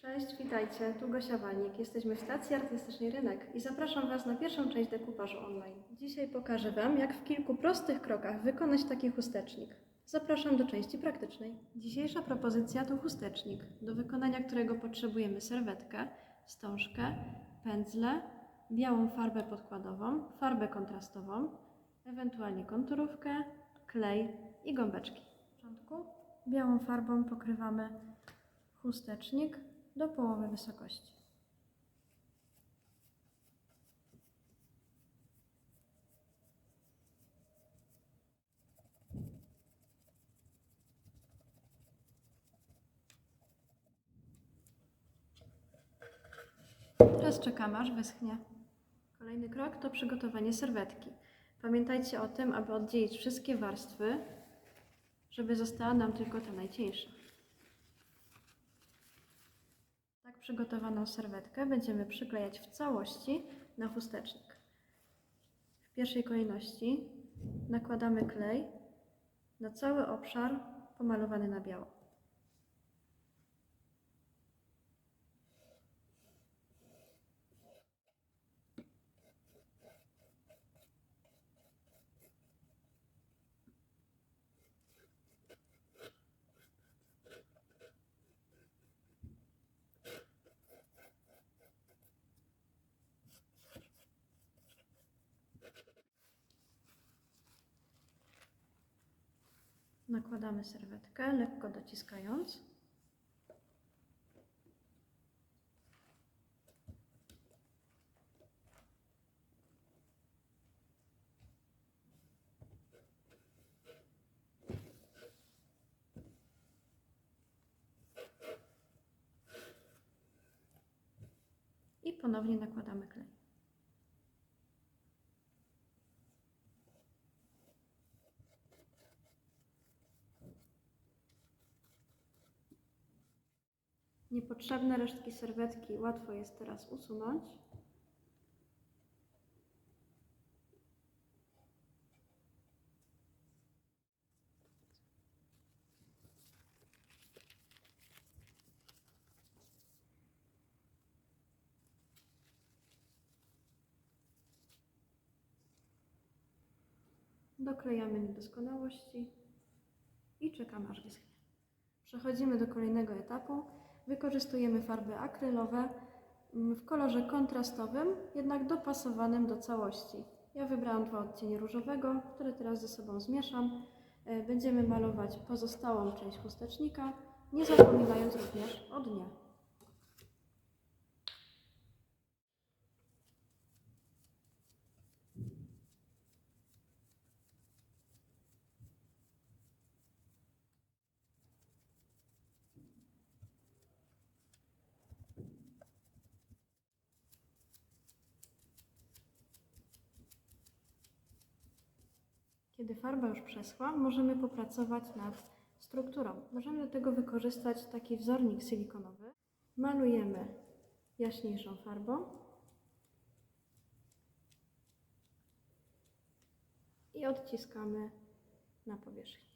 Cześć, witajcie. Tu Gosia Walnik. Jesteśmy w stacji artystycznej Rynek i zapraszam Was na pierwszą część dekupażu online. Dzisiaj pokażę Wam, jak w kilku prostych krokach wykonać taki chustecznik. Zapraszam do części praktycznej. Dzisiejsza propozycja to chustecznik, do wykonania którego potrzebujemy serwetkę, wstążkę, pędzle, białą farbę podkładową, farbę kontrastową, ewentualnie konturówkę, klej i gąbeczki. W początku białą farbą pokrywamy chustecznik do połowy wysokości. Teraz czekamy aż wyschnie. Kolejny krok to przygotowanie serwetki. Pamiętajcie o tym, aby oddzielić wszystkie warstwy, żeby została nam tylko ta najcieńsza. Przygotowaną serwetkę będziemy przyklejać w całości na chustecznik. W pierwszej kolejności nakładamy klej na cały obszar pomalowany na biało. Nakładamy serwetkę, lekko dociskając. I ponownie nakładamy klej. Niepotrzebne resztki serwetki łatwo jest teraz usunąć. Doklejamy niedoskonałości i czekamy aż wyschnie. Przechodzimy do kolejnego etapu. Wykorzystujemy farby akrylowe w kolorze kontrastowym, jednak dopasowanym do całości. Ja wybrałam dwa odcienie różowego, które teraz ze sobą zmieszam. E, Będziemy malować pozostałą część chustecznika, nie zapominając również o dnie. Kiedy farba już przeschła, możemy popracować nad strukturą. Możemy do tego wykorzystać taki wzornik silikonowy. Malujemy jaśniejszą farbą i odciskamy na powierzchni.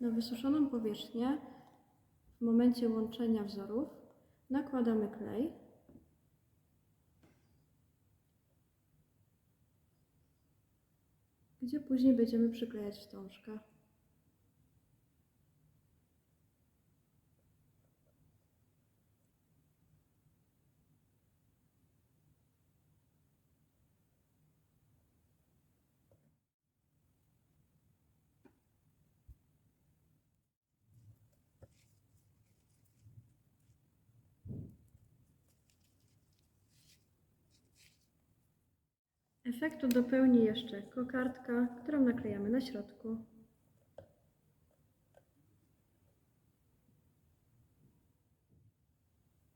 Na wysuszoną powierzchnię w momencie łączenia wzorów nakładamy klej. Gdzie później będziemy przyklejać wstążkę. Efektu dopełni jeszcze kokardka, którą naklejamy na środku.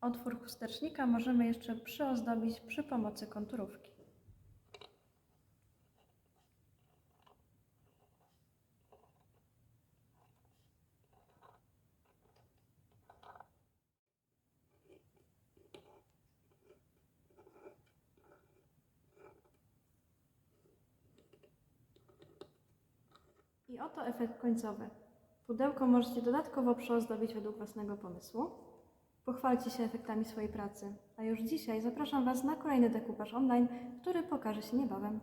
Otwór chustecznika możemy jeszcze przyozdobić przy pomocy konturówki. I oto efekt końcowy. Pudełko możecie dodatkowo przyozdobić według własnego pomysłu. Pochwalcie się efektami swojej pracy. A już dzisiaj zapraszam Was na kolejny dekupaż online, który pokaże się niebawem.